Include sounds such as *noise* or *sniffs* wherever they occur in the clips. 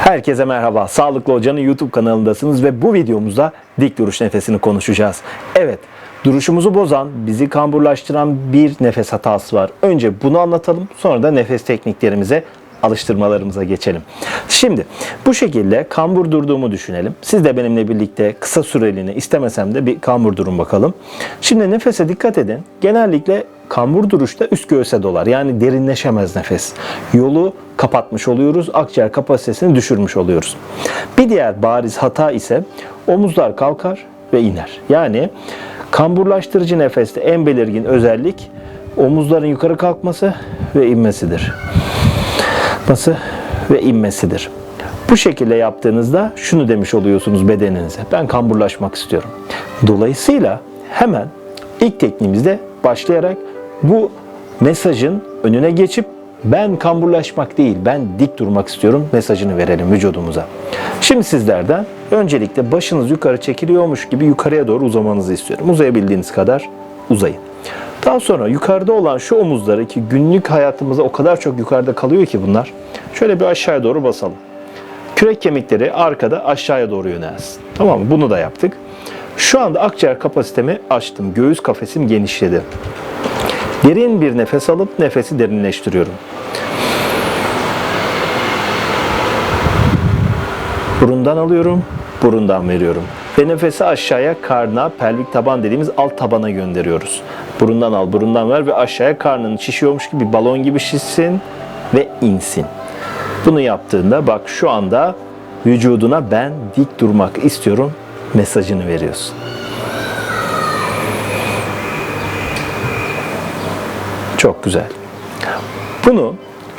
Herkese merhaba. Sağlıklı Hoca'nın YouTube kanalındasınız ve bu videomuzda dik duruş nefesini konuşacağız. Evet, duruşumuzu bozan, bizi kamburlaştıran bir nefes hatası var. Önce bunu anlatalım, sonra da nefes tekniklerimize, alıştırmalarımıza geçelim. Şimdi bu şekilde kambur durduğumu düşünelim. Siz de benimle birlikte kısa süreliğine istemesem de bir kambur durun bakalım. Şimdi nefese dikkat edin. Genellikle kambur duruşta üst göğse dolar. Yani derinleşemez nefes. Yolu kapatmış oluyoruz. Akciğer kapasitesini düşürmüş oluyoruz. Bir diğer bariz hata ise omuzlar kalkar ve iner. Yani kamburlaştırıcı nefeste en belirgin özellik omuzların yukarı kalkması ve inmesidir. Nasıl ve inmesidir. Bu şekilde yaptığınızda şunu demiş oluyorsunuz bedeninize. Ben kamburlaşmak istiyorum. Dolayısıyla hemen ilk tekniğimizde başlayarak bu mesajın önüne geçip ben kamburlaşmak değil, ben dik durmak istiyorum mesajını verelim vücudumuza. Şimdi sizlerden öncelikle başınız yukarı çekiliyormuş gibi yukarıya doğru uzamanızı istiyorum. Uzayabildiğiniz kadar uzayın. Daha sonra yukarıda olan şu omuzları ki günlük hayatımızda o kadar çok yukarıda kalıyor ki bunlar. Şöyle bir aşağıya doğru basalım. Kürek kemikleri arkada aşağıya doğru yönelsin. Tamam mı? Bunu da yaptık. Şu anda akciğer kapasitemi açtım. Göğüs kafesim genişledi. Derin bir nefes alıp nefesi derinleştiriyorum. Burundan alıyorum, burundan veriyorum. Ve nefesi aşağıya karna, pelvik taban dediğimiz alt tabana gönderiyoruz. Burundan al, burundan ver ve aşağıya karnını şişiyormuş gibi balon gibi şişsin ve insin. Bunu yaptığında bak şu anda vücuduna ben dik durmak istiyorum mesajını veriyorsun. Çok güzel. Bunu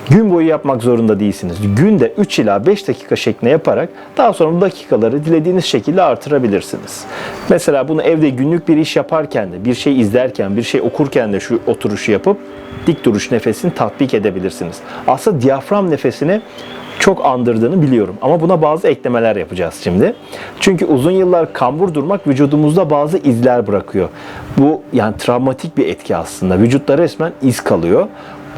gün boyu yapmak zorunda değilsiniz. Günde 3 ila 5 dakika şeklinde yaparak daha sonra bu dakikaları dilediğiniz şekilde artırabilirsiniz. Mesela bunu evde günlük bir iş yaparken de, bir şey izlerken, bir şey okurken de şu oturuşu yapıp dik duruş nefesini tatbik edebilirsiniz. Aslında diyafram nefesini çok andırdığını biliyorum. Ama buna bazı eklemeler yapacağız şimdi. Çünkü uzun yıllar kambur durmak vücudumuzda bazı izler bırakıyor. Bu yani travmatik bir etki aslında. Vücutta resmen iz kalıyor.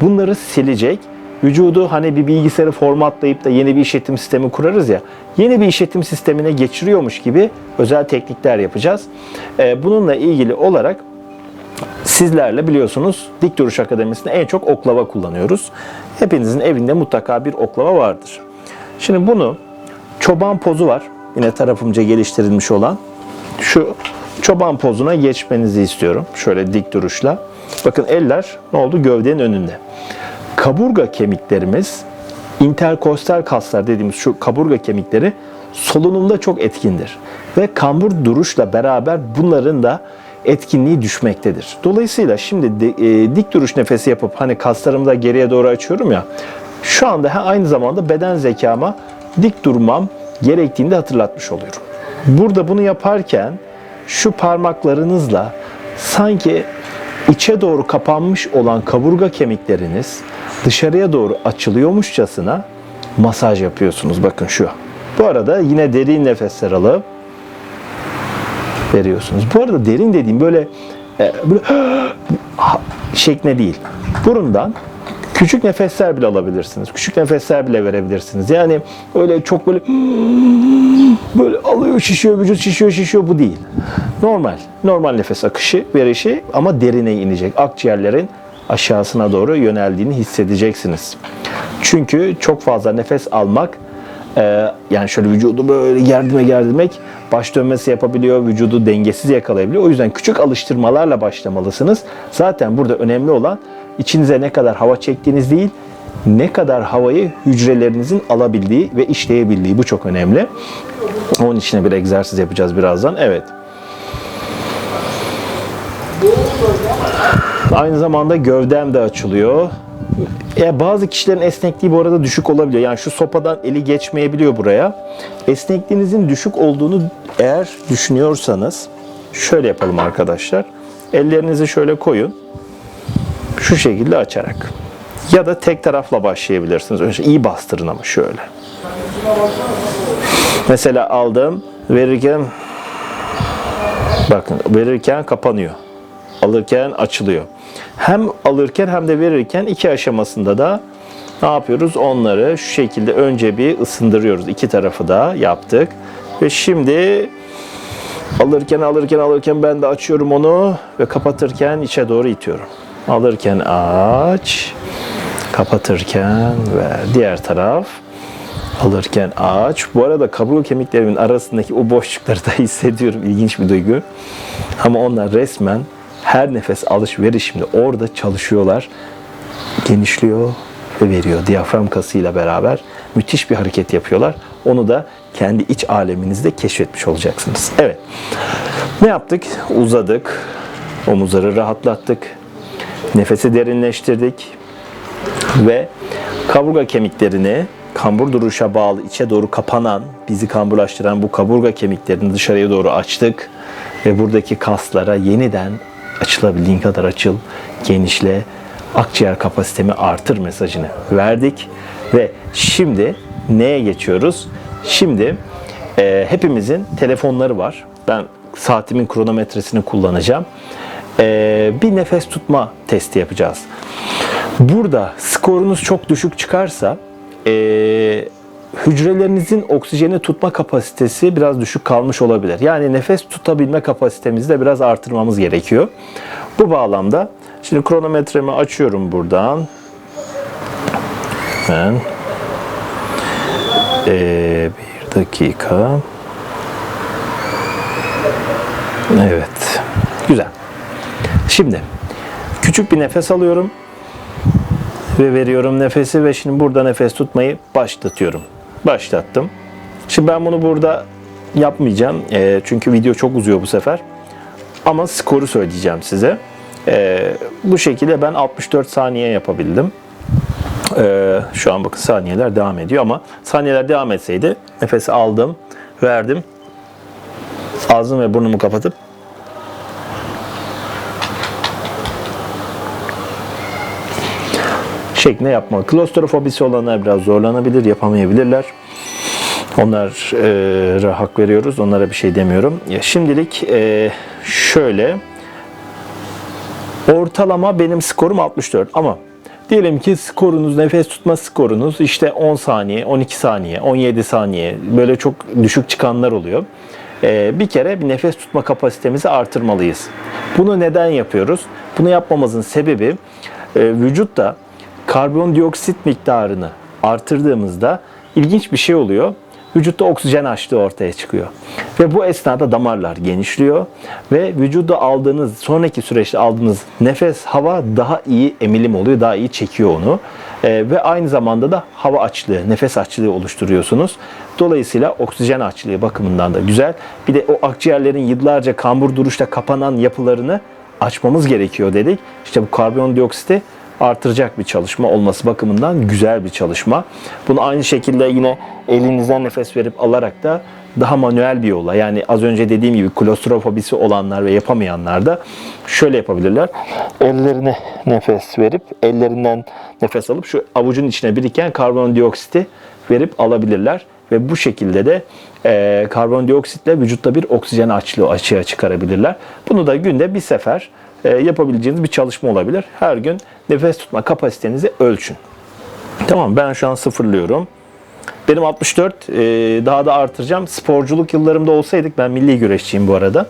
Bunları silecek. Vücudu hani bir bilgisayarı formatlayıp da yeni bir işletim sistemi kurarız ya. Yeni bir işletim sistemine geçiriyormuş gibi özel teknikler yapacağız. Ee, Bununla ilgili olarak sizlerle biliyorsunuz Dik Duruş Akademisi'nde en çok oklava kullanıyoruz. Hepinizin evinde mutlaka bir oklava vardır. Şimdi bunu çoban pozu var. Yine tarafımca geliştirilmiş olan. Şu çoban pozuna geçmenizi istiyorum. Şöyle dik duruşla. Bakın eller ne oldu? Gövdenin önünde. Kaburga kemiklerimiz interkostal kaslar dediğimiz şu kaburga kemikleri solunumda çok etkindir. Ve kambur duruşla beraber bunların da etkinliği düşmektedir. Dolayısıyla şimdi de, e, dik duruş nefesi yapıp hani kaslarımı da geriye doğru açıyorum ya. Şu anda ha, aynı zamanda beden zekama dik durmam gerektiğini de hatırlatmış oluyorum. Burada bunu yaparken şu parmaklarınızla sanki içe doğru kapanmış olan kaburga kemikleriniz dışarıya doğru açılıyormuşçasına masaj yapıyorsunuz. Bakın şu. Bu arada yine derin nefesler alıp veriyorsunuz. Bu arada derin dediğim böyle, e, böyle *gasps* şeklinde değil. Burundan küçük nefesler bile alabilirsiniz. Küçük nefesler bile verebilirsiniz. Yani öyle çok böyle *sniffs* böyle alıyor şişiyor vücut şişiyor şişiyor bu değil. Normal. Normal nefes akışı verişi ama derine inecek. Akciğerlerin aşağısına doğru yöneldiğini hissedeceksiniz. Çünkü çok fazla nefes almak ee, yani şöyle vücudu böyle gerdime gerdirmek baş dönmesi yapabiliyor, vücudu dengesiz yakalayabiliyor. O yüzden küçük alıştırmalarla başlamalısınız. Zaten burada önemli olan içinize ne kadar hava çektiğiniz değil, ne kadar havayı hücrelerinizin alabildiği ve işleyebildiği. Bu çok önemli. Onun için bir egzersiz yapacağız birazdan. Evet. Aynı zamanda gövdem de açılıyor. Ya bazı kişilerin esnekliği bu arada düşük olabiliyor. Yani şu sopadan eli geçmeyebiliyor buraya. Esnekliğinizin düşük olduğunu eğer düşünüyorsanız şöyle yapalım arkadaşlar. Ellerinizi şöyle koyun. Şu şekilde açarak. Ya da tek tarafla başlayabilirsiniz. Önce iyi bastırın ama şöyle. Mesela aldım, verirken bakın verirken kapanıyor. Alırken açılıyor. Hem alırken hem de verirken iki aşamasında da Ne yapıyoruz? Onları şu şekilde önce bir ısındırıyoruz. İki tarafı da yaptık. Ve şimdi alırken alırken alırken ben de açıyorum onu ve kapatırken içe doğru itiyorum. Alırken aç, kapatırken ve diğer taraf alırken aç. Bu arada kaburga kemiklerimin arasındaki o boşlukları da *laughs* hissediyorum. İlginç bir duygu. Ama onlar resmen her nefes alışverişimde orada çalışıyorlar. Genişliyor ve veriyor. Diyafram kasıyla beraber müthiş bir hareket yapıyorlar. Onu da kendi iç aleminizde keşfetmiş olacaksınız. Evet. Ne yaptık? Uzadık. Omuzları rahatlattık. Nefesi derinleştirdik ve kaburga kemiklerini kambur duruşa bağlı içe doğru kapanan, bizi kamburlaştıran bu kaburga kemiklerini dışarıya doğru açtık ve buradaki kaslara yeniden açılabildiğin kadar açıl, genişle, akciğer kapasitemi artır mesajını verdik ve şimdi neye geçiyoruz? Şimdi e, hepimizin telefonları var. Ben saatimin kronometresini kullanacağım. E, bir nefes tutma testi yapacağız. Burada skorunuz çok düşük çıkarsa e, hücrelerinizin oksijeni tutma kapasitesi biraz düşük kalmış olabilir. Yani nefes tutabilme kapasitemizi de biraz artırmamız gerekiyor. Bu bağlamda şimdi kronometremi açıyorum buradan. Hemen. E, bir dakika. Evet. Güzel. Şimdi küçük bir nefes alıyorum ve veriyorum nefesi ve şimdi burada nefes tutmayı başlatıyorum. Başlattım. Şimdi ben bunu burada yapmayacağım Eee, çünkü video çok uzuyor bu sefer. Ama skoru söyleyeceğim size. Eee, bu şekilde ben 64 saniye yapabildim. Eee, şu an bakın saniyeler devam ediyor ama saniyeler devam etseydi nefesi aldım, verdim. Ağzım ve burnumu kapatıp şeklinde yapmalı. Klostrofobisi olanlar biraz zorlanabilir, yapamayabilirler. Onlara hak veriyoruz. Onlara bir şey demiyorum. Ya şimdilik e, şöyle ortalama benim skorum 64 ama diyelim ki skorunuz, nefes tutma skorunuz işte 10 saniye, 12 saniye, 17 saniye böyle çok düşük çıkanlar oluyor. E, bir kere bir nefes tutma kapasitemizi artırmalıyız. Bunu neden yapıyoruz? Bunu yapmamızın sebebi e, vücutta karbondioksit miktarını artırdığımızda ilginç bir şey oluyor. Vücutta oksijen açlığı ortaya çıkıyor. Ve bu esnada damarlar genişliyor ve vücuda aldığınız, sonraki süreçte aldığınız nefes, hava daha iyi emilim oluyor, daha iyi çekiyor onu. Ee, ve aynı zamanda da hava açlığı, nefes açlığı oluşturuyorsunuz. Dolayısıyla oksijen açlığı bakımından da güzel. Bir de o akciğerlerin yıllarca kambur duruşta kapanan yapılarını açmamız gerekiyor dedik. İşte bu karbondioksiti artıracak bir çalışma olması bakımından güzel bir çalışma. Bunu aynı şekilde yine elinizden nefes verip alarak da daha manuel bir yolla. Yani az önce dediğim gibi klostrofobisi olanlar ve yapamayanlar da şöyle yapabilirler. Ellerine nefes verip ellerinden nefes alıp şu avucun içine biriken karbondioksiti verip alabilirler ve bu şekilde de e, karbondioksitle vücutta bir oksijen açlığı açığa çıkarabilirler. Bunu da günde bir sefer yapabileceğiniz bir çalışma olabilir. Her gün nefes tutma kapasitenizi ölçün. Tamam ben şu an sıfırlıyorum. Benim 64 e, daha da artıracağım. Sporculuk yıllarımda olsaydık ben milli güreşçiyim bu arada.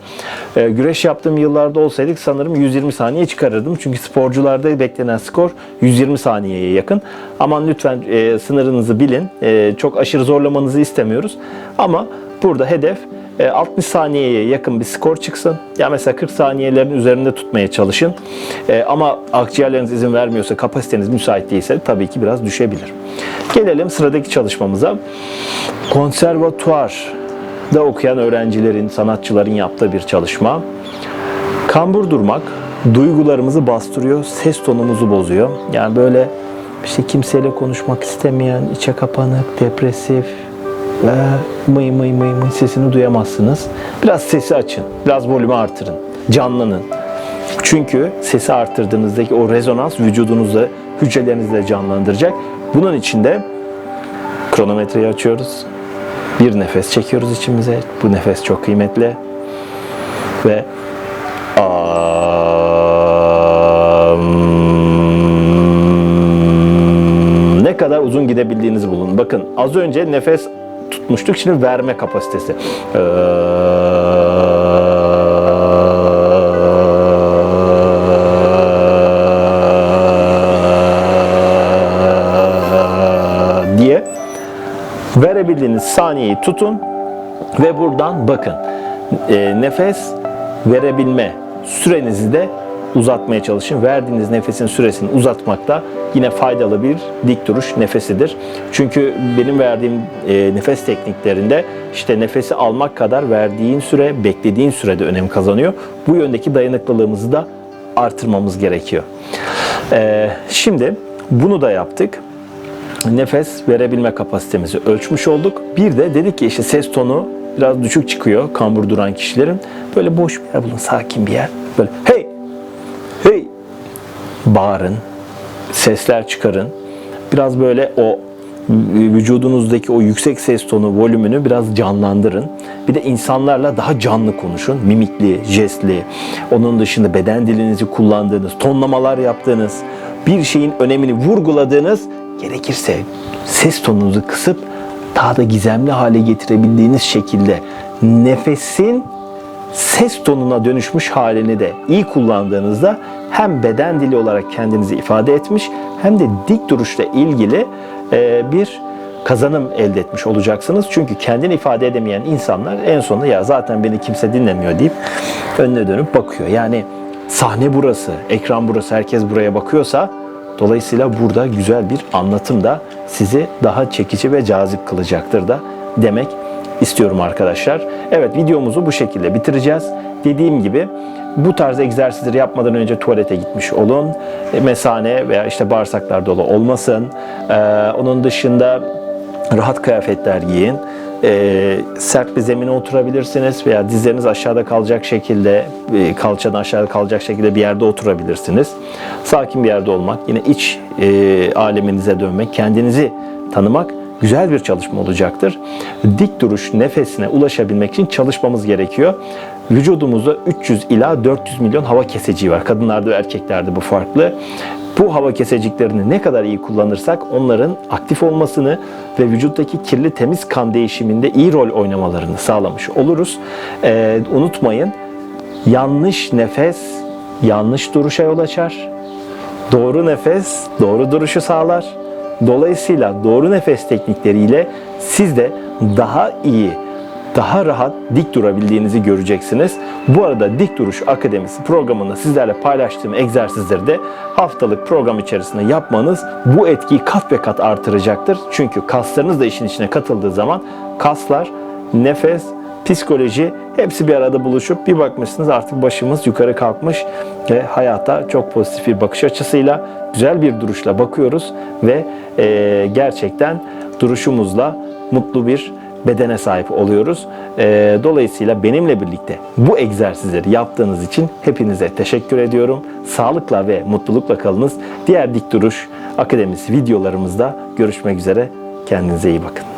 E, güreş yaptığım yıllarda olsaydık sanırım 120 saniye çıkarırdım. Çünkü sporcularda beklenen skor 120 saniyeye yakın. Aman lütfen e, sınırınızı bilin. E, çok aşırı zorlamanızı istemiyoruz. Ama burada hedef e, 60 saniyeye yakın bir skor çıksın. Ya mesela 40 saniyelerin üzerinde tutmaya çalışın. E, ama akciğerleriniz izin vermiyorsa, kapasiteniz müsait değilse tabii ki biraz düşebilir. Gelelim sıradaki çalışmamıza. Konservatuarda okuyan öğrencilerin, sanatçıların yaptığı bir çalışma. Kambur durmak duygularımızı bastırıyor, ses tonumuzu bozuyor. Yani böyle işte kimseyle konuşmak istemeyen, içe kapanık, depresif, ve mıy mıy mıy mıy sesini duyamazsınız. Biraz sesi açın, biraz volümü artırın, canlanın. Çünkü sesi arttırdığınızdaki o rezonans vücudunuzda, hücrelerinizde canlandıracak. Bunun için de kronometreyi açıyoruz. Bir nefes çekiyoruz içimize. Bu nefes çok kıymetli. Ve ne kadar gidebildiğinizi bulun. Bakın az önce nefes tutmuştuk şimdi verme kapasitesi. diye verebildiğiniz saniyeyi tutun ve buradan bakın. E, nefes verebilme sürenizi de uzatmaya çalışın. Verdiğiniz nefesin süresini uzatmakta yine faydalı bir dik duruş nefesidir. Çünkü benim verdiğim e, nefes tekniklerinde işte nefesi almak kadar verdiğin süre, beklediğin sürede önem kazanıyor. Bu yöndeki dayanıklılığımızı da artırmamız gerekiyor. E, şimdi bunu da yaptık nefes verebilme kapasitemizi ölçmüş olduk. Bir de dedik ki işte ses tonu biraz düşük çıkıyor kambur duran kişilerin. Böyle boş bir yer bulun, sakin bir yer. Böyle hey, hey bağırın, sesler çıkarın. Biraz böyle o vücudunuzdaki o yüksek ses tonu volümünü biraz canlandırın. Bir de insanlarla daha canlı konuşun. Mimikli, jestli, onun dışında beden dilinizi kullandığınız, tonlamalar yaptığınız, bir şeyin önemini vurguladığınız, gerekirse ses tonunuzu kısıp daha da gizemli hale getirebildiğiniz şekilde nefesin ses tonuna dönüşmüş halini de iyi kullandığınızda hem beden dili olarak kendinizi ifade etmiş hem de dik duruşla ilgili e, bir kazanım elde etmiş olacaksınız. Çünkü kendini ifade edemeyen insanlar en sonunda ya zaten beni kimse dinlemiyor deyip önüne dönüp bakıyor. Yani sahne burası, ekran burası, herkes buraya bakıyorsa dolayısıyla burada güzel bir anlatım da sizi daha çekici ve cazip kılacaktır da demek istiyorum arkadaşlar. Evet videomuzu bu şekilde bitireceğiz. Dediğim gibi bu tarz egzersizleri yapmadan önce tuvalete gitmiş olun. E, Mesane veya işte bağırsaklar dolu olmasın. Ee, onun dışında rahat kıyafetler giyin. Ee, sert bir zemine oturabilirsiniz veya dizleriniz aşağıda kalacak şekilde, e, kalçadan aşağıda kalacak şekilde bir yerde oturabilirsiniz. Sakin bir yerde olmak, yine iç e, aleminize dönmek, kendinizi tanımak güzel bir çalışma olacaktır. Dik duruş nefesine ulaşabilmek için çalışmamız gerekiyor. Vücudumuzda 300 ila 400 milyon hava keseciği var. Kadınlarda ve erkeklerde bu farklı. Bu hava keseciklerini ne kadar iyi kullanırsak onların aktif olmasını ve vücuttaki kirli temiz kan değişiminde iyi rol oynamalarını sağlamış oluruz. Ee, unutmayın yanlış nefes yanlış duruşa yol açar. Doğru nefes doğru duruşu sağlar. Dolayısıyla doğru nefes teknikleriyle siz de daha iyi, daha rahat dik durabildiğinizi göreceksiniz. Bu arada Dik Duruş Akademisi programında sizlerle paylaştığım egzersizleri de haftalık program içerisinde yapmanız bu etkiyi kat ve kat artıracaktır. Çünkü kaslarınız da işin içine katıldığı zaman kaslar, nefes, psikoloji hepsi bir arada buluşup bir bakmışsınız artık başımız yukarı kalkmış ve hayata çok pozitif bir bakış açısıyla güzel bir duruşla bakıyoruz ve e, gerçekten duruşumuzla mutlu bir bedene sahip oluyoruz. E, dolayısıyla benimle birlikte bu egzersizleri yaptığınız için hepinize teşekkür ediyorum. Sağlıkla ve mutlulukla kalınız. Diğer Dik Duruş Akademisi videolarımızda görüşmek üzere. Kendinize iyi bakın.